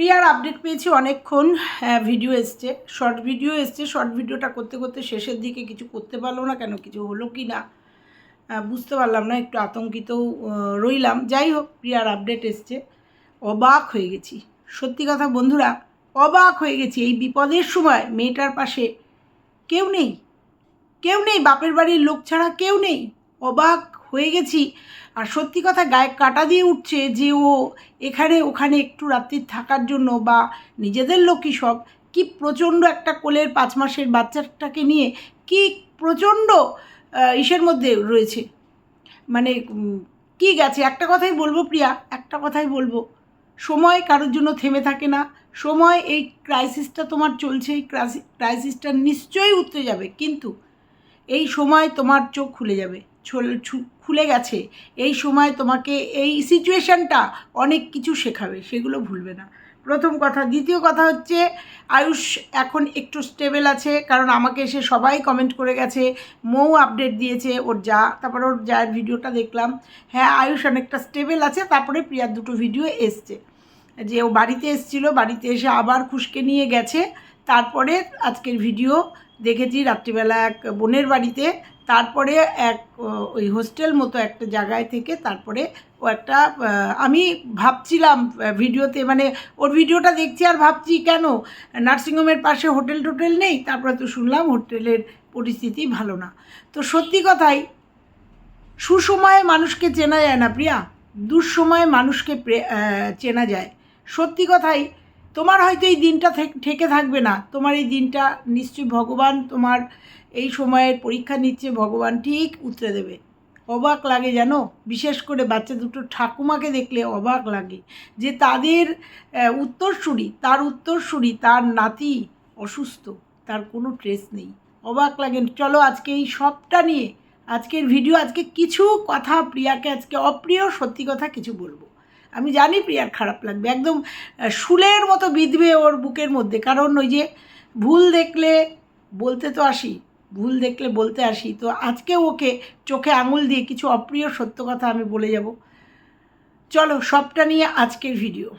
প্রিয়ার আপডেট পেয়েছি অনেকক্ষণ ভিডিও এসছে। শর্ট ভিডিও এসছে শর্ট ভিডিওটা করতে করতে শেষের দিকে কিছু করতে পারল না কেন কিছু হলো কি না বুঝতে পারলাম না একটু আতঙ্কিতও আহ, রইলাম। যাই হোক প্রিয়ার আপডেট এসছে। অবাক হয়ে গেছি। সত্যি কথা বন্ধুরা অবাক হয়ে গেছি। এই বিপদের সময় মেয়েটার পাশে কেউ নেই কেউ নেই বাপের বাড়ির লোক ছাড়া কেউ নেই। অবাক হয়ে গেছি। আর সত্যি কথা গায়ে কাটা দিয়ে উঠছে যে ও এখানে ওখানে একটু রাত্রি থাকার জন্য বা নিজেদের লোকই সব কি প্রচণ্ড একটা কোলের পাঁচ মাসের বাচ্চাটাকে নিয়ে কি প্রচণ্ড ইসের মধ্যে রয়েছে। মানে কি গেছে? একটা কথাই বলব প্রিয়া, একটা কথাই বলব। সময় কারোর জন্য থেমে থাকে না। সময় এই ক্রাইসিসটা তোমার চলছে, এই ক্রাইসিসটা নিশ্চয়ই উতরে যাবে। কিন্তু এই সময় তোমার চোখ খুলে যাবে। খুলে গেছে, এই সময় তোমাকে এই সিচুয়েশানটা অনেক কিছু শেখাবে, সেগুলো ভুলবে না। প্রথম কথা। দ্বিতীয় কথা হচ্ছে, আয়ুষ এখন একটু স্টেবল আছে, কারণ আমাকে এসে সবাই কমেন্ট করে গেছে, মৌ আপডেট দিয়েছে ওর যা, তারপর ওর যার ভিডিওটা দেখলাম। হ্যাঁ আয়ুষ অনেকটা স্টেবল আছে, তারপরে প্রিয়ার দুটো ভিডিও এসছে। যে ও বাড়িতে এসেছিল, বাড়িতে এসে আবার খুশকে নিয়ে গেছে, তারপরে আজকের ভিডিও দেখেছি রাত্রিবেলা এক বোনের বাড়িতে তারপরে এক ওই হোস্টেল মতো একটা জায়গায় থেকে তারপরে ও একটা আমি ভাবছিলাম ভিডিওতে মানে ওর ভিডিওটা দেখছি আর ভাবছি কেন? নার্সিংহোমের পাশে হোটেল টোটেল নেই, তারপরে তো শুনলাম হোটেলের পরিস্থিতি ভালো না। তো সত্যি কথাই, সুসময়ে মানুষকে চেনা যায় না প্রিয়া, দুঃসময়ে মানুষকে চেনা যায়। সত্যি কথাই, তোমার হয়তো এই দিনটা ঠেকে থাকবে না, তোমার এই দিনটা নিশ্চয়ই ভগবান তোমার এই সময়ের পরীক্ষা নিচ্ছে ভগবান, ঠিক উতরে দেবে। অবাক লাগে জানো? বিশেষ করে বাচ্চা দুটো ঠাকুমাকে দেখলে অবাক লাগে যে তাদের উত্তরসূরি, তার উত্তরসূরি, তার নাতি অসুস্থ, তার কোনো ট্রেস নেই। অবাক লাগে। চলো আজকে এই সবটা নিয়ে, আজকের ভিডিও আজকে কিছু কথা প্রিয়াকে, আজকে অপ্রিয় সত্যি কথা কিছু বলব। আমি জানি প্রিয়ার খারাপ লাগবে, একদম শুলের মতো বিঁধবে ওর বুকের মধ্যে। কারণ ওই যে ভুল দেখলে বলতে তো আসি ভুল দেখলে বলতে আসি। তো আজকে ওকে চোখে আঙুল দিয়ে কিছু অপ্রিয় সত্য কথা আমি বলে যাব। চলো সবটা নিয়ে আজকের ভিডিও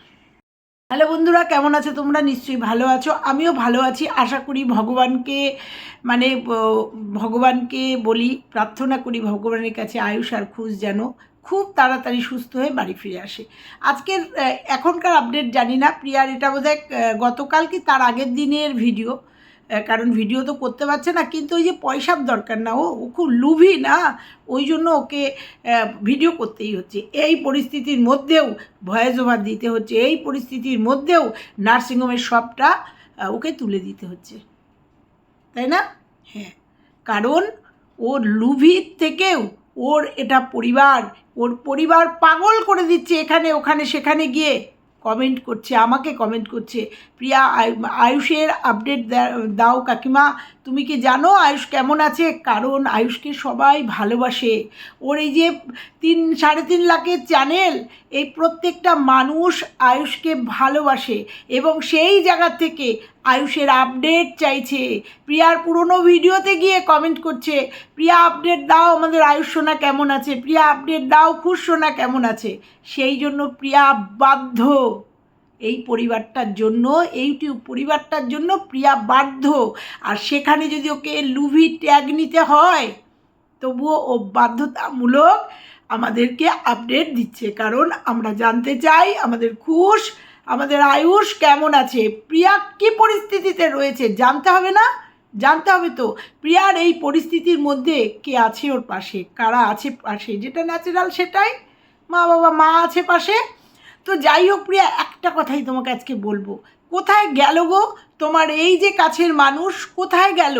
হ্যালো বন্ধুরা, কেমন আছো তোমরা? নিশ্চয়ই ভালো আছো। আমিও ভালো আছি। আশা করি ভগবানকে মানে ভগবানকে বলি, প্রার্থনা করি ভগবানের কাছে আয়ুষ আর খুশ যেন খুব তাড়াতাড়ি সুস্থ হয়ে বাড়ি ফিরে আসে। আজকের এখনকার আপডেট জানি না। প্রিয়ার এটা বোধহয় গতকাল কি তার আগের দিনের ভিডিও কারণ ভিডিও তো করতে পারছে না, কিন্তু ওই যে পয়সার দরকার না, ও ও খুব লুভি না? ওই জন্য ওকে ভিডিও করতেই হচ্ছে। এই পরিস্থিতির মধ্যেও ভয়েস ওভার দিতে হচ্ছে। এই পরিস্থিতির মধ্যেও নার্সিংহোমের সবটা ওকে তুলে দিতে হচ্ছে। তাই না? হ্যাঁ। কারণ ওর লুভির থেকেও ওর এটা পরিবার, ওর পরিবার পাগল করে দিচ্ছে এখানে, ওখানে, সেখানে গিয়ে। কমেন্ট করছে, আমাকে কমেন্ট করছে, প্রিয়া আয়ুষের আপডেট দাও কাকিমা, তুমি কি জানো আয়ুষ কেমন আছে? কারণ আয়ুষকে সবাই ভালোবাসে। ওর এই যে তিন, সাড়ে তিন লাখের চ্যানেল এই প্রত্যেকটা মানুষ আয়ুষকে ভালোবাসে এবং সেই জায়গা থেকে আয়ুষের আপডেট চাইছে। প্রিয়ার পুরনো ভিডিওতে গিয়ে কমেন্ট করছে, প্রিয়া আপডেট দাও আমাদের আয়ুষ সোনা কেমন আছে? প্রিয়া আপডেট দাও, খুশ সোনা কেমন আছে? সেই জন্য প্রিয়া বাধ্য। এই পরিবারটার জন্য ইউটিউব পরিবারটার জন্য প্রিয়া বাধ্য। আর সেখানে যদি ওকে লুভি ট্যাগ নিতে হয়, তবুও ও বাধ্যতামূলক আমাদেরকে আপডেট দিচ্ছে। কারণ আমরা জানতে চাই, আমাদের খুশ আমাদের আয়ুষ কেমন আছে? প্রিয়া কি পরিস্থিতিতে রয়েছে? জানতে হবে না? জানতে হবে তো। প্রিয়ার এই পরিস্থিতির মধ্যে কে আছে ওর পাশে? কারা আছে পাশে? যেটা ন্যাচারাল সেটাই। মা বাবা, মা আছে পাশে। তো যাই হোক প্রিয়া, একটা কথাই তোমাকে আজকে বলব। কোথায় গেল গো? তোমার এই যে কাছের মানুষ কোথায় গেল?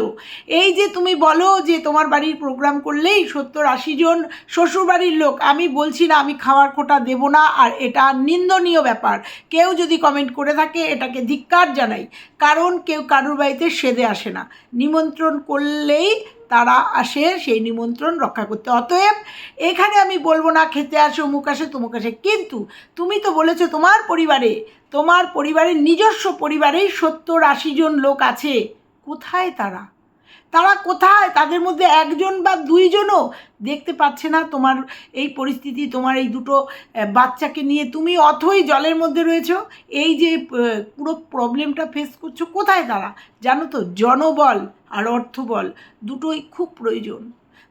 এই যে তুমি বলো যে তোমার বাড়ির প্রোগ্রাম করলেই সত্তর আশি জন শ্বশুর বাড়ির লোক। আমি বলছি না, আমি খাওয়ার কোটা দেবো না, আর এটা নিন্দনীয় ব্যাপার। কেউ যদি কমেন্ট করে থাকে, এটাকে ধিক্কার জানাই। কারণ কেউ কারোর বাড়িতে সেদে আসে না। নিমন্ত্রণ করলেই তারা আসে, সেই নিমন্ত্রণ রক্ষা করতে। অতএব এখানে আমি বলব না, খেতে আসে অমুক আসে, তমুক আসে। কিন্তু তুমি তো বলেছ তোমার পরিবারে, তোমার পরিবারের নিজস্ব পরিবারেই সত্তর আশি জন লোক আছে, কোথায় তারা? তারা কোথায়? তাদের মধ্যে একজন বা দুইজনও দেখতে পাচ্ছে না তোমার এই পরিস্থিতি, তোমার এই দুটো বাচ্চাকে নিয়ে। তুমি অথই জলের মধ্যে রয়েছো, এই যে পুরো প্রবলেমটা ফেস করছ, কোথায় তারা? জানো তো, জনবল আর অর্থবল দুটোই খুব প্রয়োজন।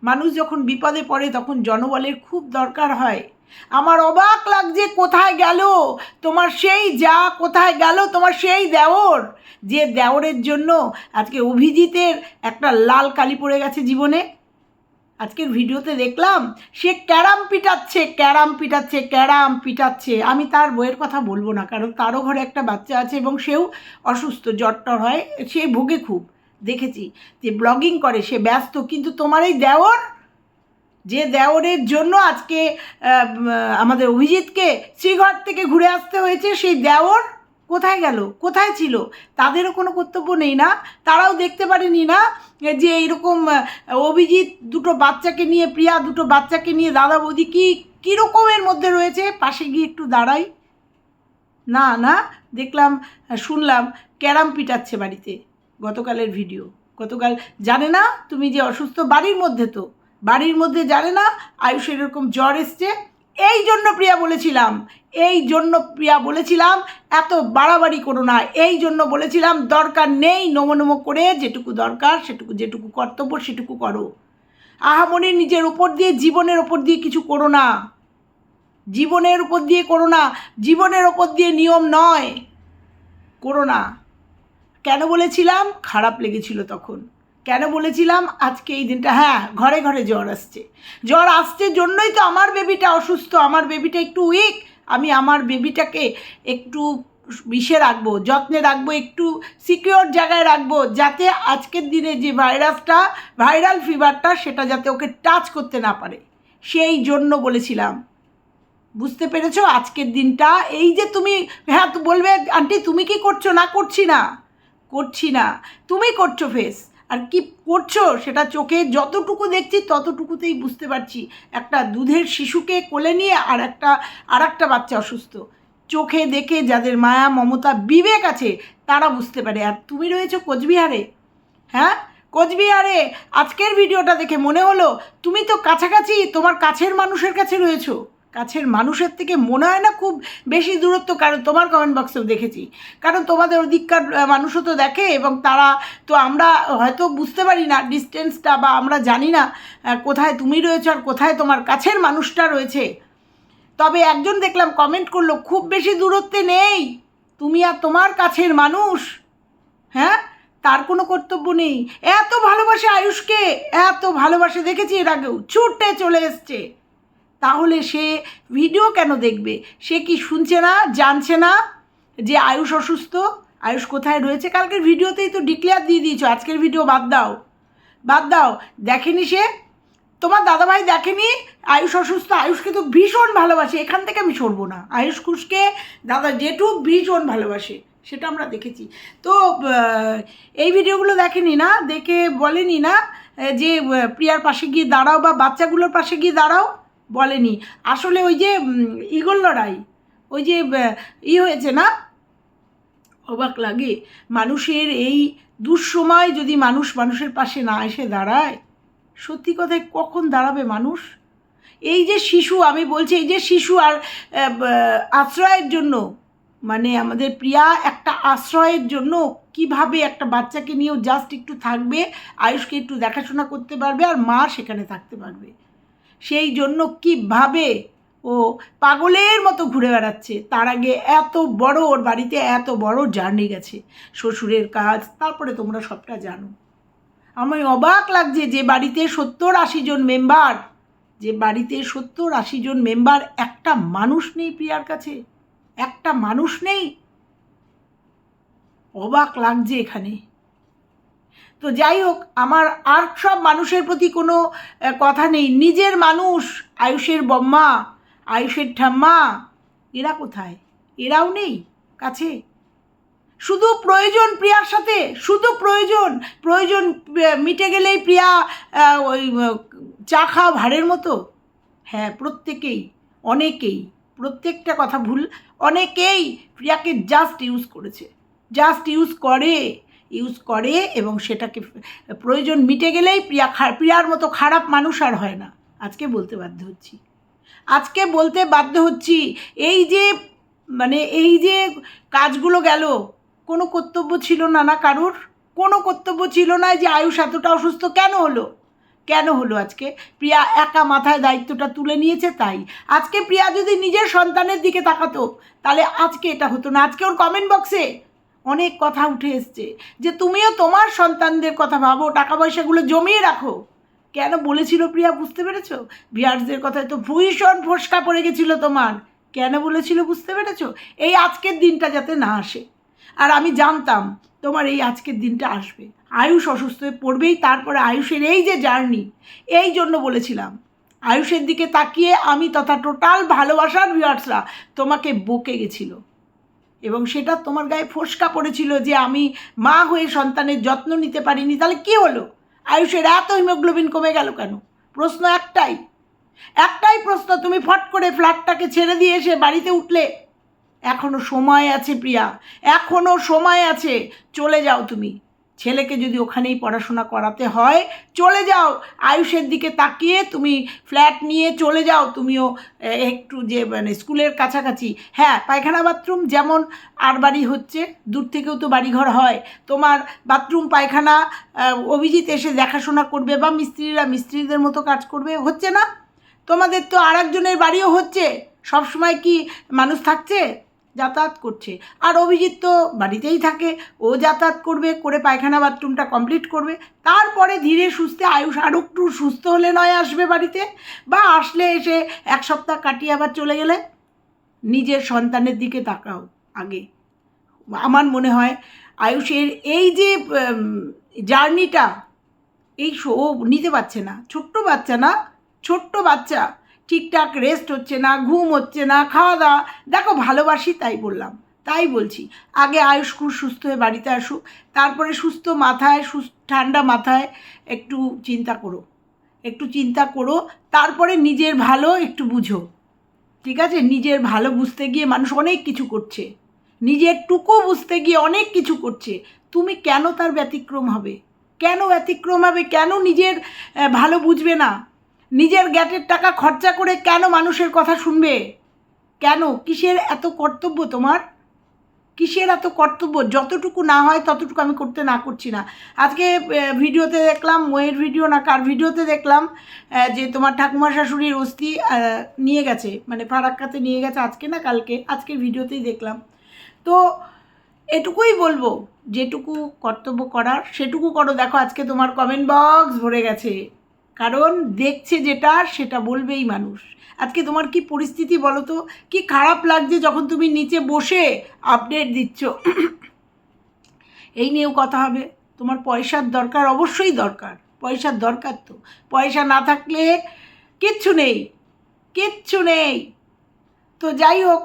মানুষ যখন বিপদে পড়ে, তখন জনবলের খুব দরকার হয়। আমার অবাক লাগছে কোথায় গেল? তোমার সেই যা কোথায় গেল? তোমার সেই দেওর। যে দেওরের জন্য আজকে অভিজিতের একটা লাল কালি পড়ে গেছে জীবনে। আজকের ভিডিওতে দেখলাম, সে ক্যারাম পিটাচ্ছে ক্যারাম পিটাচ্ছে ক্যারাম পিটাচ্ছে। আমি তার বইয়ের কথা বলব না, কারণ তারও ঘরে একটা বাচ্চা আছে এবং সেও অসুস্থ, জ্বর টর হয়, সে ভোগে খুব। দেখেছি যে ব্লগিং করে, সে ব্যস্ত, কিন্তু তোমার এই দেওর যে দেওরের জন্য আজকে আমাদের অভিজিৎকে শ্রীঘর থেকে ঘুরে আসতে হয়েছে, সেই দেওর কোথায় গেল? কোথায় ছিল? তাদেরও কোনো কর্তব্য নেই না। তারাও দেখতে পারেনি না যে এইরকম অভিজিৎ দুটো বাচ্চাকে নিয়ে, প্রিয়া দুটো বাচ্চাকে নিয়ে, দাদা বৌদি কী কীরকমের মধ্যে রয়েছে? পাশে গিয়ে একটু দাঁড়াই। না না, দেখলাম, শুনলাম, ক্যারাম পিটাচ্ছে বাড়িতে গতকালের ভিডিও। গতকাল, জানে না তুমি যে অসুস্থ বাড়ির মধ্যে তো? বাড়ির মধ্যে জানে না, আয়ুষের এরকম জ্বর এসছে। এই জন্য প্রিয়া বলেছিলাম, এই জন্য প্রিয়া বলেছিলাম, এত বাড়াবাড়ি করো না। এই জন্য বলেছিলাম, দরকার নেই নমো নমো করে যেটুকু দরকার, সেটুকু, যেটুকু কর্তব্য, সেটুকু করো। আহামনির নিজের উপর দিয়ে, জীবনের ওপর দিয়ে কিছু করো না। জীবনের উপর দিয়ে করো না। জীবনের ওপর দিয়ে নিয়ম নয়। করো না। কেন বলেছিলাম? খারাপ লেগেছিল তখন। কেন বলেছিলাম? আজকে এই দিনটা হ্যাঁ ঘরে ঘরে জ্বর আসছে। জ্বর আসছে জন্যই তো আমার বেবিটা অসুস্থ। আমার বেবিটা একটু উইক আমি আমার বেবিটাকে একটু বিষে রাখব, যত্নে রাখব, একটু সিকিওর জায়গায় রাখব, যাতে আজকের দিনে যে ভাইরাসটা ভাইরাল ফিভারটা সেটা যাতে ওকে টাচ করতে না পারে। সেই জন্য বলেছিলাম। বুঝতে পেরেছ? আজকের দিনটা, এই যে তুমি হ্যাঁ বলবে, আন্টি, তুমি কি করছ? না, করছি না। করছি না। তুমি করছ ফেস আর কি করছ? সেটা চোখে যতটুকু দেখছি, ততটুকুতেই বুঝতে পারছি। একটা দুধের শিশুকে কোলে নিয়ে আর একটা আর একটা বাচ্চা অসুস্থ। চোখে দেখে যাদের মায়া, মমতা, বিবেক আছে, তারা বুঝতে পারে। আর তুমি রয়েছো কোচবিহারে। হ্যাঁ? কোচবিহারে। আজকের ভিডিওটা দেখে মনে হলো, তুমি তো কাছাকাছি তোমার কাছের মানুষের কাছে রয়েছো। কাছের মানুষের থেকে মনে হয় না খুব বেশি দূরত্ব, কারণ তোমার কমেন্ট বক্সেও দেখেছি। কারণ তোমাদের ওদিককার মানুষও তো দেখে এবং তারা তো আমরা হয়তো বুঝতে পারি না ডিস্টেন্সটা বা আমরা জানি না কোথায় তুমি রয়েছো আর কোথায় তোমার কাছের মানুষটা রয়েছে। তবে একজন দেখলাম কমেন্ট করল, খুব বেশি দূরত্বে নেই, তুমি আর তোমার কাছের মানুষ। হ্যাঁ? তার কোনো কর্তব্য নেই। এত ভালোবাসে আয়ুষকে, এত ভালোবাসে, দেখেছি এর আগেও, ছুটে চলে এসছে। তাহলে সে ভিডিও কেন দেখবে? সে কি শুনছে না, জানছে না যে আয়ুষ অসুস্থ? আয়ুষ কোথায় রয়েছে? কালকের ভিডিওতেই তো ডিক্লেয়ার দিয়ে দিয়েছ, আজকের ভিডিও বাদ দাও। বাদ দাও। দেখেনি সে? তোমার দাদাভাই দেখেনি? আয়ুষ অসুস্থ? আয়ুষকে তো ভীষণ ভালোবাসে। এখান থেকে আমি সরবো না। আয়ুষ খুশকে দাদা জেঠু ভীষণ ভালোবাসে। সেটা আমরা দেখেছি। তো এই ভিডিওগুলো দেখেনি না? দেখে বলেনি না? যে প্রিয়ার পাশে গিয়ে দাঁড়াও বা বাচ্চাগুলোর পাশে গিয়ে দাঁড়াও। বলেনি। আসলে ওই যে ইগল লড়াই, ওই যে ই হয়েছে না? অবাক লাগে। মানুষের এই দুঃসময় যদি মানুষ মানুষের পাশে না এসে দাঁড়ায়, সত্যি কথায় কখন দাঁড়াবে মানুষ? এই যে শিশু, আমি বলছি এই যে শিশু আর আশ্রয়ের জন্য মানে আমাদের প্রিয়া একটা আশ্রয়ের জন্য কীভাবে একটা বাচ্চাকে নিয়েও জাস্ট একটু থাকবে, আয়ুষকে একটু দেখাশোনা করতে পারবে আর মা সেখানে থাকতে পারবে। সেই জন্য কীভাবে ও পাগলের মতো ঘুরে বেড়াচ্ছে? তার আগে এত বড় ওর বাড়িতে এত বড় জার্নি গেছে। শ্বশুরের কাজ, তারপরে তোমরা সবটা জানো। আমার অবাক লাগছে যে বাড়িতে সত্তর আশি জন মেম্বার যে বাড়িতে সত্তর আশি জন মেম্বার একটা মানুষ নেই প্রিয়ার কাছে। একটা মানুষ নেই। অবাক লাগছে এখানে। তো যাই হোক, আমার আর সব মানুষের প্রতি কোনো কথা নেই। নিজের মানুষ, আয়ুষের বম্মা, আয়ুষের ঠাম্মা, এরা কোথায়? এরাও নেই কাছে। শুধু প্রয়োজন প্রিয়ার সাথে, শুধু প্রয়োজন প্রয়োজন মিটে গেলেই প্রিয়া ওই চা খাওয়া ভাড়ের মতো। হ্যাঁ প্রত্যেকেই, অনেকেই, প্রত্যেকটা কথা ভুল, অনেকেই প্রিয়াকে জাস্ট ইউজ করেছে। জাস্ট ইউজ করে। ইউজ করে এবং সেটাকে প্রয়োজন মিটে গেলেই প্রিয়া প্রিয়ার মতো খারাপ মানুষ আর হয় না। আজকে বলতে বাধ্য হচ্ছি। আজকে বলতে বাধ্য হচ্ছি, এই যে মানে এই যে কাজগুলো গেল, কোনো কর্তব্য ছিল না না কারুর? কোনো কর্তব্য ছিল না যে আয়ুষ এতটা অসুস্থ কেন হলো? কেন হলো আজকে? প্রিয়া একা মাথায় দায়িত্বটা তুলে নিয়েছে তাই। আজকে প্রিয়া যদি নিজের সন্তানের দিকে তাকাতো, তাহলে আজকে এটা হতো না। আজকে ওর কমেন্ট বক্সে অনেক কথা উঠে এসছে যে তুমিও তোমার সন্তানদের কথা ভাবো টাকা পয়সাগুলো জমিয়ে রাখো। কেন বলেছিল প্রিয়া, বুঝতে পেরেছ? ভিয়ার্সদের কথায় তো ভীষণ ফসকা পড়ে গেছিল তোমার। কেন বলেছিল বুঝতে পেরেছ? এই আজকের দিনটা যাতে না আসে। আর আমি জানতাম তোমার এই আজকের দিনটা আসবে। আয়ুষ অসুস্থ হয়ে পড়বেই, তারপরে আয়ুষের এই যে জার্নি, এই জন্য বলেছিলাম। আয়ুষের দিকে তাকিয়ে আমি তথা টোটাল ভালোবাসার ভিউয়ার্সরা তোমাকে বকে গেছিল। এবং সেটা তোমার গায়ে ফোসকা পড়েছিল যে আমি মা হয়ে সন্তানের যত্ন নিতে পারিনি, তাহলে কী হলো? আয়ুষের এত হিমোগ্লোবিন কমে গেল কেন? প্রশ্ন একটাই। একটাই প্রশ্ন, তুমি ফট করে ফ্ল্যাটটাকে ছেড়ে দিয়ে এসে বাড়িতে উঠলে। এখনও সময় আছে প্রিয়া এখনও সময় আছে। চলে যাও তুমি। ছেলেকে যদি ওখানেই পড়াশোনা করাতে হয়, চলে যাও। আয়ুষের দিকে তাকিয়ে তুমি ফ্ল্যাট নিয়ে চলে যাও। তুমিও একটু যে মানে স্কুলের কাছাকাছি। হ্যাঁ পায়খানা বাথরুম যেমন আর বাড়ি হচ্ছে, দূর থেকেও তো বাড়িঘর হয়। তোমার বাথরুম, পায়খানা অভিজিৎ এসে দেখাশোনা করবে বা মিস্ত্রিরা মিস্ত্রিদের মতো কাজ করবে, হচ্ছে না? তোমাদের তো আর একজনের বাড়িও হচ্ছে। সবসময় কি মানুষ থাকছে? যাতায়াত করছে। আর অভিজিৎ তো বাড়িতেই থাকে। ও যাতায়াত করবে, করে পায়খানা বাথরুমটা কমপ্লিট করবে। তারপরে ধীরে সুস্থে আয়ুষ আরও একটু সুস্থ হলে নয় আসবে বাড়িতে। বা আসলে এসে এক সপ্তাহ কাটিয়ে আবার চলে গেলে নিজের সন্তানের দিকে তাকাও আগে। আমার মনে হয় আয়ুষের এই যে জার্নিটা, এই শো নিতে পারছে না। ছোট্ট বাচ্চা না, ছোট্ট বাচ্চা। ঠিকঠাক রেস্ট হচ্ছে না, ঘুম হচ্ছে না, খাওয়া দাওয়া। দেখো ভালোবাসি তাই বললাম, তাই বলছি। আগে আয়ুষ খুব সুস্থ হয়ে বাড়িতে আসুক, তারপরে সুস্থ মাথায়, সুস্থ, ঠান্ডা মাথায় একটু চিন্তা করো, একটু চিন্তা করো, তারপরে নিজের ভালো একটু বুঝো। ঠিক আছে? নিজের ভালো বুঝতে গিয়ে মানুষ অনেক কিছু করছে। নিজের টুকু বুঝতে গিয়ে অনেক কিছু করছে। তুমি কেন তার ব্যতিক্রম হবে? কেন ব্যতিক্রম হবে? কেন নিজের ভালো বুঝবে না? নিজের গ্যাটের টাকা খরচা করে কেন মানুষের কথা শুনবে? কেন? কিসের এত কর্তব্য তোমার? কিসের এত কর্তব্য? যতটুকু না হয় ততটুকু আমি করতে না করছি না। আজকে ভিডিওতে দেখলাম ময়ের ভিডিও না কার ভিডিওতে দেখলাম যে তোমার ঠাকুমা শাশুড়ির অস্থি নিয়ে গেছে মানে ফারাক্কাতে নিয়ে গেছে আজকে না কালকে? আজকের ভিডিওতেই দেখলাম। তো এটুকুই বলব, যেটুকু কর্তব্য করার, সেটুকু করো। দেখো, আজকে তোমার কমেন্ট বক্স ভরে গেছে। কারণ দেখছে যেটা, সেটা বলবেই মানুষ। আজকে তোমার কি পরিস্থিতি বলো তো? কি খারাপ লাগছে যখন তুমি নিচে বসে আপডেট দিচ্ছ? এই নিয়েও কথা হবে। তোমার পয়সার দরকার অবশ্যই দরকার। পয়সার দরকার তো। পয়সা না থাকলে কিচ্ছু নেই। কিচ্ছু নেই। তো যাই হোক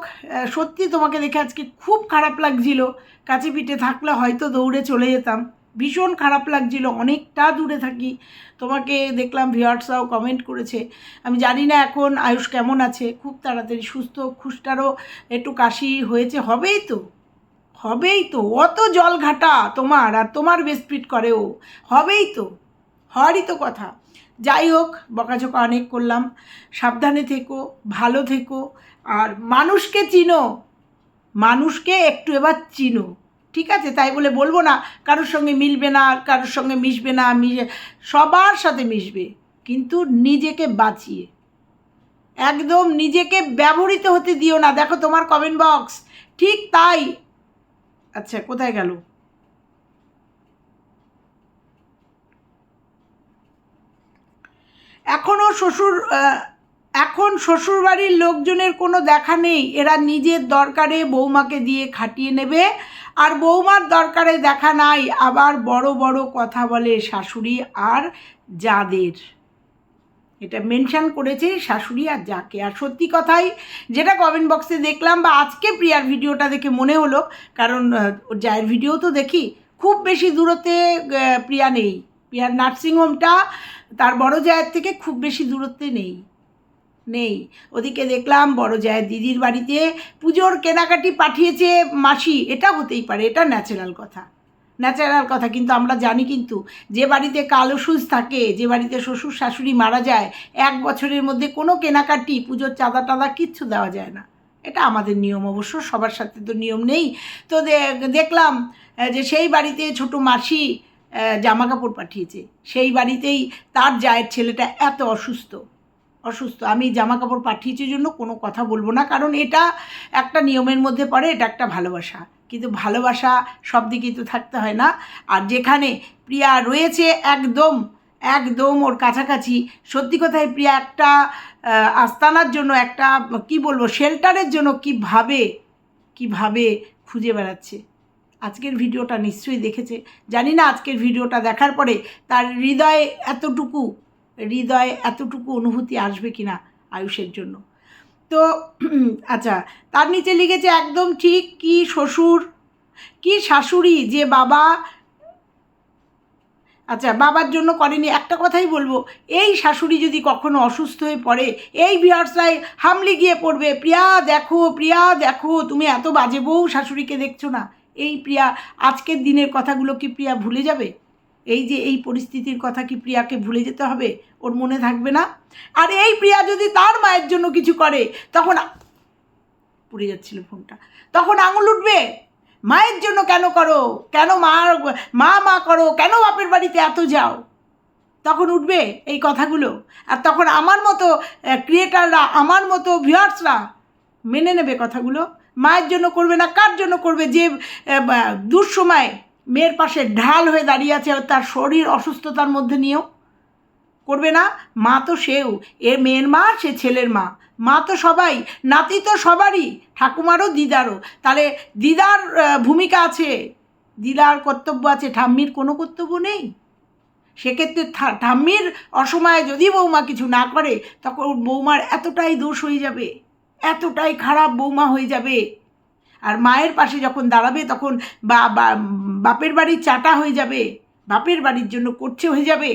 সত্যি তোমাকে দেখে আজকে খুব খারাপ লাগছিল। কাছে পিঠে থাকলে হয়তো দৌড়ে চলে যেতাম। ভীষণ খারাপ লাগছিল, অনেকটা দূরে থাকি। তোমাকে দেখলাম ভিওয়ার্সরাও কমেন্ট করেছে। আমি জানি না এখন আয়ুষ কেমন আছে, খুব তাড়াতাড়ি সুস্থ, খুশটারও একটু কাশি হয়েছে, হবেই তো। হবেই তো, অত জল ঘাটা তোমার, আর তোমার বেস্টপিট করে ও। হবেই তো, হওয়ারই তো কথা। যাই হোক, বকাঝকা অনেক করলাম। সাবধানে থেকো, ভালো থেকো, আর মানুষকে চিনো, মানুষকে একটু এবার চিনো। ঠিক আছে, তাই বলে বলব না, কারোর সঙ্গে মিলবে না, কারোর সঙ্গে মিশবে না, মিশে, সবার সাথে মিশবে, কিন্তু নিজেকে বাঁচিয়ে। একদম নিজেকে ব্যবহৃত হতে দিও না, দেখো তোমার কমেন্ট বক্স ঠিক তাই। আচ্ছা কোথায় গেল? এখনও শ্বশুর এখন শ্বশুরবাড়ির লোকজনের কোনো দেখা নেই। এরা নিজের দরকারে বৌমাকে দিয়ে খাটিয়ে নেবে। আর বৌমার দরকারে দেখা নাই। আবার বড় বড় কথা বলে শাশুড়ি আর যাদের। এটা মেনশান করেছে শাশুড়ি আর যাকে। আর সত্যি কথাই যেটা কমেন্ট বক্সে দেখলাম বা আজকে প্রিয়ার ভিডিওটা দেখে মনে হলো, কারণ জায়ের ভিডিও তো দেখি, খুব বেশি দূরত্বে প্রিয়া নেই। প্রিয়ার নার্সিংহোমটা তার বড় জায়ের থেকে খুব বেশি দূরত্বে নেই। নেই। ওদিকে দেখলাম বড় জায়ের দিদির বাড়িতে পুজোর কেনাকাটি পাঠিয়েছে মাসি। এটা হতেই পারে, এটা ন্যাচারাল কথা। ন্যাচারাল কথা, কিন্তু আমরা জানি কিন্তু যে বাড়িতে কালো সুজ থাকে, যে বাড়িতে শ্বশুর শাশুড়ি মারা যায়, এক বছরের মধ্যে কোনো কেনাকাটি, পুজোর চাঁদা টাদা কিচ্ছু দেওয়া যায় না। এটা আমাদের নিয়ম অবশ্য, সবার সাথে তো নিয়ম নেই। তো দেখলাম যে সেই বাড়িতে ছোট মাসি জামা কাপড় পাঠিয়েছে। সেই বাড়িতেই তার জায়ের ছেলেটা এত অসুস্থ। অসুস্থ। আমি জামা কাপড় পাঠিয়েছি জন্য কোনো কথা বলব না, কারণ এটা একটা নিয়মের মধ্যে পড়ে, এটা একটা ভালোবাসা। কিন্তু ভালোবাসা সব দিকেই তো থাকতে হয় না। আর যেখানে প্রিয়া রয়েছে একদম একদম ওর কাছাকাছি, সত্যি কথাই প্রিয়া একটা আস্তানার জন্য একটা, কি বলব শেল্টারের জন্য কীভাবে কীভাবে খুঁজে বেড়াচ্ছে। আজকের ভিডিওটা নিশ্চয়ই দেখেছে। জানি না আজকের ভিডিওটা দেখার পরে তার হৃদয়ে এতটুকু হৃদয়ে এতটুকু অনুভূতি আসবে কি না আয়ুষের জন্য। তো আচ্ছা তার নিচে লিখেছে একদম ঠিক কি শ্বশুর, কি শাশুড়ি যে বাবা আচ্ছা বাবার জন্য করেনি। একটা কথাই বলব, এই শাশুড়ি যদি কখনো অসুস্থ হয়ে পড়ে, এই বিয়ার্সাই হামলি গিয়ে পড়বে, প্রিয়া, দেখো প্রিয়া, দেখো, তুমি এত বাজে বউ শাশুড়িকে দেখছ না। এই প্রিয়া, আজকের দিনের কথাগুলো কি প্রিয়া ভুলে যাবে? এই যে এই পরিস্থিতির কথা কি প্রিয়াকে ভুলে যেতে হবে? ওর মনে থাকবে না? আর এই প্রিয়া যদি তার মায়ের জন্য কিছু করে, তখন পড়ে যাচ্ছিল ফোনটা। তখন আঙুল উঠবে? মায়ের জন্য কেন করো? কেন মা মা মা করো? কেন বাপের বাড়িতে এত যাও? তখন উঠবে এই কথাগুলো। আর তখন আমার মতো ক্রিয়েটাররা আমার মতো ভিউয়ার্সরা মেনে নেবে কথাগুলো। মায়ের জন্য করবে না, কার জন্য করবে? যে দুঃসময় মেয়ের পাশে ঢাল হয়ে দাঁড়িয়ে আছে তার শরীর অসুস্থতার মধ্যে নিয়েও। করবে না? মা তো সেও। এ মেয়ের মা, সে ছেলের মা। মা তো সবাই, নাতি তো সবারই, ঠাকুমারও, দিদারও। তাহলে দিদার ভূমিকা আছে। দিদার কর্তব্য আছে, ঠাম্মির কোনো কর্তব্য নেই। সেক্ষেত্রে ঠাম্মির অসময়ে যদি বৌমা কিছু না করে, তখন বৌমার এতটাই দোষ হয়ে যাবে, এতটাই খারাপ বৌমা হয়ে যাবে। আর মায়ের পাশে যখন দাঁড়াবে তখন বা বাপের বাড়ির চাটা হয়ে যাবে, বাপের বাড়ির জন্য করছে হয়ে যাবে।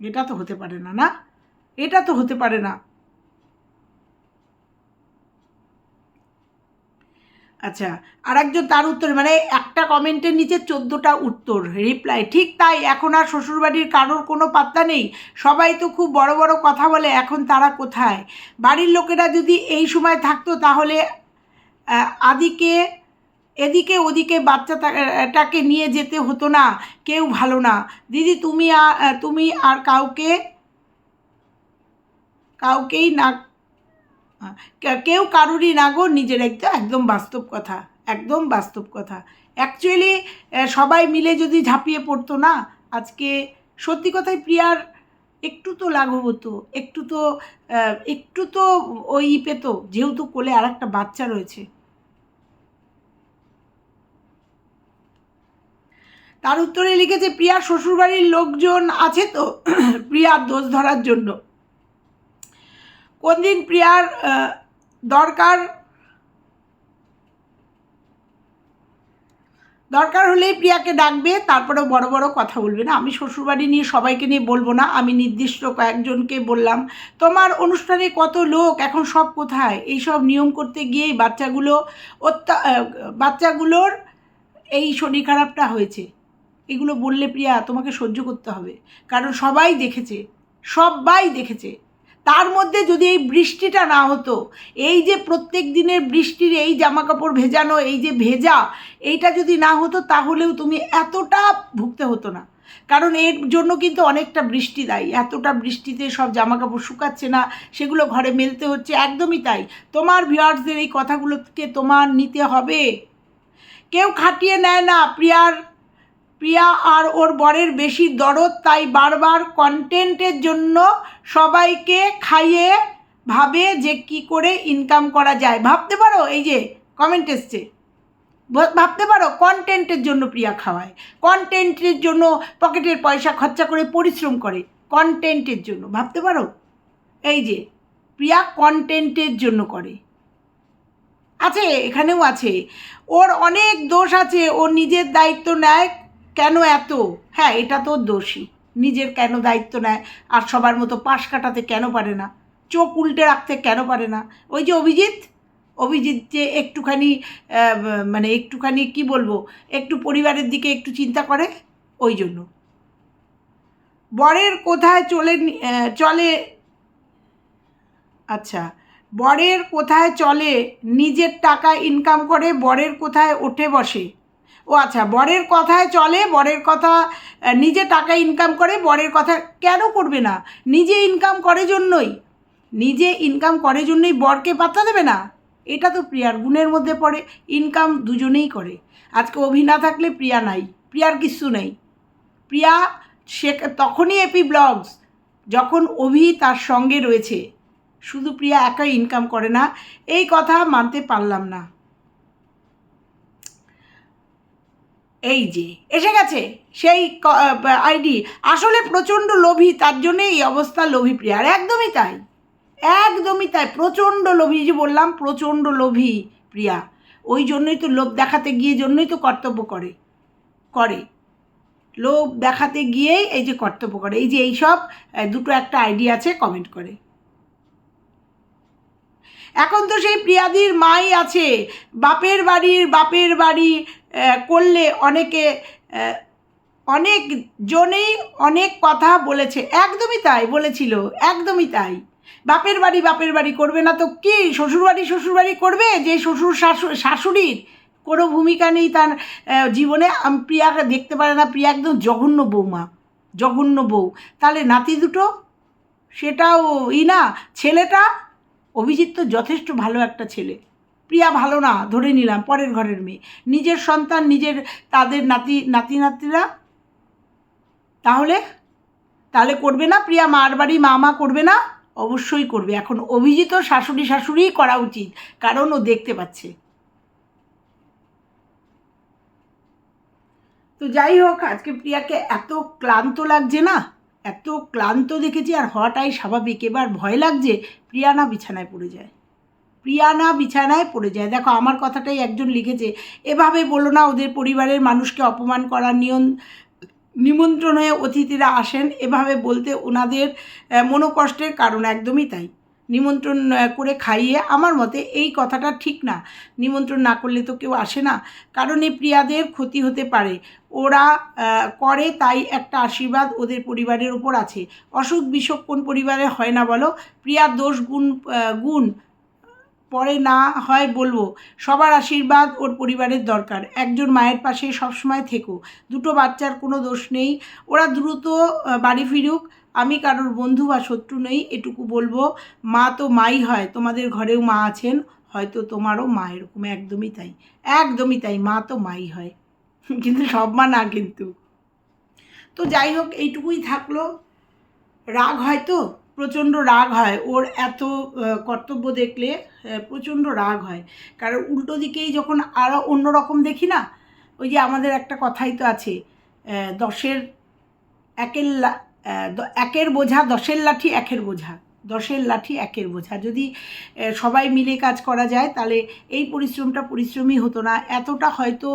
এটা তো হতে পারে না না? এটা তো হতে পারে না। আচ্ছা আর একজন তার উত্তর মানে একটা কমেন্টের নিচে চোদ্দোটা উত্তর রিপ্লাই ঠিক তাই, এখন আর শ্বশুরবাড়ির কারোর কোনো পাত্তা নেই। সবাই তো খুব বড় বড় কথা বলে, এখন তারা কোথায়? বাড়ির লোকেরা যদি এই সময় থাকতো তাহলে আদিকে, এদিকে, ওদিকে বাচ্চাটাকে নিয়ে যেতে হতো না, কেউ ভালো না। দিদি, তুমি আর তুমি আর কাউকে, কাউকেই না কেউ কারুরই না গো, নিজের একদম একদম বাস্তব কথা, একদম বাস্তব কথা। অ্যাকচুয়ালি সবাই মিলে যদি ঝাঁপিয়ে পড়তো না, আজকে সত্যি কথাই প্রিয়ার একটু তো লাঘব হতো, একটু তো একটু তো ওই পেতো, যেহেতু কোলে আর একটা বাচ্চা রয়েছে। তার উত্তরে লিখেছে প্রিয়ার শ্বশুরবাড়ির লোকজন আছে তো? প্রিয়ার দোষ ধরার জন্য। কোন দিন প্রিয়ার দরকার দরকার হলেই প্রিয়াকে ডাকবে তারপরে বড় বড় কথা বলবে না। আমি শ্বশুরবাড়ি নিয়ে সবাইকে নিয়ে বলব না, আমি নির্দিষ্ট কয়েকজনকে বললাম, তোমার অনুষ্ঠানে কত লোক? এখন সব কোথায়? এইসব নিয়ম করতে গিয়েই বাচ্চাগুলো অত্যা বাচ্চাগুলোর এই শরীর খারাপটা হয়েছে। এগুলো বললে প্রিয়া তোমাকে সহ্য করতে হবে। কারণ সবাই দেখেছে সবাই দেখেছে। তার মধ্যে যদি এই বৃষ্টিটা না হতো, এই যে প্রত্যেক দিনের বৃষ্টির এই জামা কাপড় ভেজানো, এই যে ভেজা, এইটা যদি না হতো তাহলেও তুমি এতটা ভুগতে হতো না। কারণ এর জন্য কিন্তু অনেকটা বৃষ্টি দায়ী। এতটা বৃষ্টিতে সব জামা কাপড় শুকাচ্ছে না, সেগুলো ঘরে মেলতে হচ্ছে। একদমই তাই। তোমার ভিউয়ার্সদের এই কথাগুলোকে তোমার নিতে হবে। কেউ খাটিয়ে নেয় না, প্রিয়ার প্রিয়া আর ওর বরের বেশি দরদ, তাই বারবার কন্টেন্টের জন্য সবাইকে খাইয়ে ভাবে যে কি করে ইনকাম করা যায়। ভাবতে পারো? এই যে কমেন্ট এসছে। ভাবতে পারো? কন্টেন্টের জন্য প্রিয়া খাওয়ায়। কন্টেন্টের জন্য পকেটের পয়সা খরচা করে পরিশ্রম করে। কন্টেন্টের জন্য। ভাবতে পারো? এই যে প্রিয়া কন্টেন্টের জন্য করে। আছে, এখানেও আছে। ওর অনেক দোষ আছে। ও নিজের দায়িত্ব নেয় কেন এত? হ্যাঁ এটা তো দোষী। নিজের কেন দায়িত্ব নেয়? আর সবার মতো পাশ কাটাতে কেন পারে না? চোখ উল্টে রাখতে কেন পারে না? ওই যে অভিজিৎ? অভিজিৎ যে একটুখানি মানে একটুখানি কি বলব? একটু পরিবারের দিকে একটু চিন্তা করে, ওই জন্য। বরের কোথায় চলে চলে আচ্ছা বরের কোথায় চলে, নিজের টাকা ইনকাম করে বরের কোথায় ওঠে বসে? ও আচ্ছা বরের কথায় চলে, বরের কথা নিজে টাকা ইনকাম করে, বরের কথা কেন করবে না? নিজে ইনকাম করে জন্যই। নিজে ইনকাম করে জন্যই বরকে পাত্তা দেবে না? এটা তো প্রিয়ার গুণের মধ্যে পড়ে ইনকাম দুজনেই করে। আজকে অভি না থাকলে প্রিয়া নাই, প্রিয়ার কিচ্ছু নেই। প্রিয়া, সে তখনই এপি ব্লগস যখন অভি তার সঙ্গে রয়েছে। শুধু প্রিয়া একাই ইনকাম করে না, এই কথা মানতে পারলাম না। এই যে, এসে গেছে। সেই আইডি। আসলে প্রচণ্ড লোভী, তার জন্য এই অবস্থা লোভী প্রিয়ার একদমই তাই। একদমই তাই। প্রচণ্ড লোভী যে বললাম, প্রচণ্ড লোভী প্রিয়া। ওই জন্যই তো লোভ দেখাতে গিয়ে জন্যই তো কর্তব্য করে। করে। লোভ দেখাতে গিয়েই এই যে কর্তব্য করে। এই যে এইসব দুটো একটা আইডিয়া আছে, কমেন্ট করে। এখন তো সেই প্রিয়াদির মাই আছে। বাপের বাড়ির বাপের বাড়ি করলে অনেকে অনেক জনেই অনেক কথা বলেছে। একদমই তাই বলেছিল, একদমই তাই। বাপের বাড়ি বাপের বাড়ি করবে না তো কি? শ্বশুরবাড়ি শ্বশুরবাড়ি করবে? যে শ্বশুর শাশু, শাশুড়ির কোনো ভূমিকা নেই তার জীবনে। আম- প্রিয়াকে দেখতে পারে না, প্রিয়া একদম জঘন্য বৌমা, জঘন্য বউ। তাহলে নাতি দুটো? সেটাও ই না, ছেলেটা অভিজিৎ তো যথেষ্ট ভালো একটা ছেলে। প্রিয়া ভালো না, ধরে নিলাম, পরের ঘরের মেয়ে। নিজের সন্তান, নিজের তাদের নাতি নাতি নাতিরা তাহলে? তাহলে করবে না প্রিয়া? মার বাড়ি মামা করবে না? অবশ্যই করবে। এখন অভিজিৎ শাশুড়ি শাশুড়িই করা উচিত, কারণ ও দেখতে পাচ্ছে। তো যাই হোক, আজকে প্রিয়াকে এত ক্লান্ত লাগছে না? এত ক্লান্ত দেখেছি আর হওয়াটাই স্বাভাবিক। এবার ভয় লাগছে প্রিয়া না বিছানায় পড়ে যায়। প্রিয়া না বিছানায় পড়ে যায়। দেখো, আমার কথাটাই একজন লিখেছে, এভাবে বলো না, ওদের পরিবারের মানুষকে অপমান করার নিয়ম নিমন্ত্রণে অতিথিরা আসেন। এভাবে বলতে ওনাদের মনোকষ্টের কারণ একদমই তাই। নিমন্ত্রণ করে খাইয়ে আমার মতে এই কথাটা ঠিক না। নিমন্ত্রণ না করলে তো কেউ আসে না। কারণ এই প্রিয়াদের ক্ষতি হতে পারে। ওরা করে তাই একটা আশীর্বাদ ওদের পরিবারের ওপর আছে। অসুখ বিসুখ কোন পরিবারে হয় না বলো। প্রিয়ার দোষ গুণ গুণ পরে না হয় বলব, সবার আশীর্বাদ ওর পরিবারের দরকার। একজন মায়ের পাশে সবসময় থেকো। দুটো বাচ্চার কোনো দোষ নেই। ওরা দ্রুত বাড়ি ফিরুক। আমি কারোর বন্ধু বা শত্রু নেই, এটুকু বলব। মা তো মাই হয়, তোমাদের ঘরেও মা আছেন। হয়তো তোমারও মা এরকম, একদমই তাই। একদমই তাই, মা তো মাই হয়। কিন্তু সব মা না কিন্তু। তো যাই হোক, এইটুকুই থাকল। রাগ হয় তো? প্রচণ্ড রাগ হয়। ওর এত কর্তব্য দেখলে প্রচণ্ড রাগ হয়। কারণ উল্টো দিকেই যখন আরও অন্যরকম দেখি না, ওই যে আমাদের একটা কথাই তো আছে দশের একের একের বোঝা, দশের লাঠি একের বোঝা, দশের লাঠি একের বোঝা। যদি সবাই মিলে কাজ করা যায়, তাহলে এই পরিশ্রমটা পরিশ্রমই হতো না। এতটা হয়তো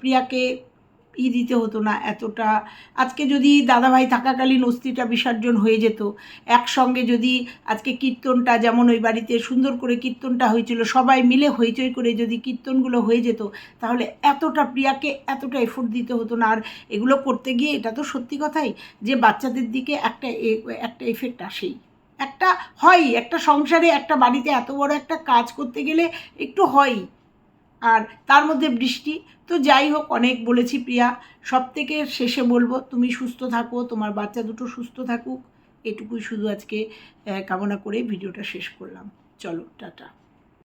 প্রিয়াকে ই দিতে হতো না এতটা। আজকে যদি দাদাভাই থাকাকালীন অস্থিটা বিসর্জন হয়ে যেত, একসঙ্গে যদি আজকে কীর্তনটা যেমন ওই বাড়িতে সুন্দর করে কীর্তনটা হয়েছিল, সবাই মিলে হইচই করে যদি কীর্তনগুলো হয়ে যেত, তাহলে এতটা প্রিয়াকে এতটা এফোর্ট দিতে হতো না। আর এগুলো করতে গিয়ে এটা তো সত্যি কথাই যে বাচ্চাদের দিকে একটা একটা এফেক্ট আসেই। একটা হয় একটা সংসারে, একটা বাড়িতে এত বড় একটা কাজ করতে গেলে একটু হয়ই। আর তার মধ্যে বৃষ্টি। তো যাই হোক, অনেক বলেছি প্রিয়া। সব থেকে শেষে বলব, তুমি সুস্থ থাকো, তোমার বাচ্চা দুটো সুস্থ থাকুক। এটুকুই শুধু আজকে কামনা করে ভিডিওটা শেষ করলাম। চলো, টাটা।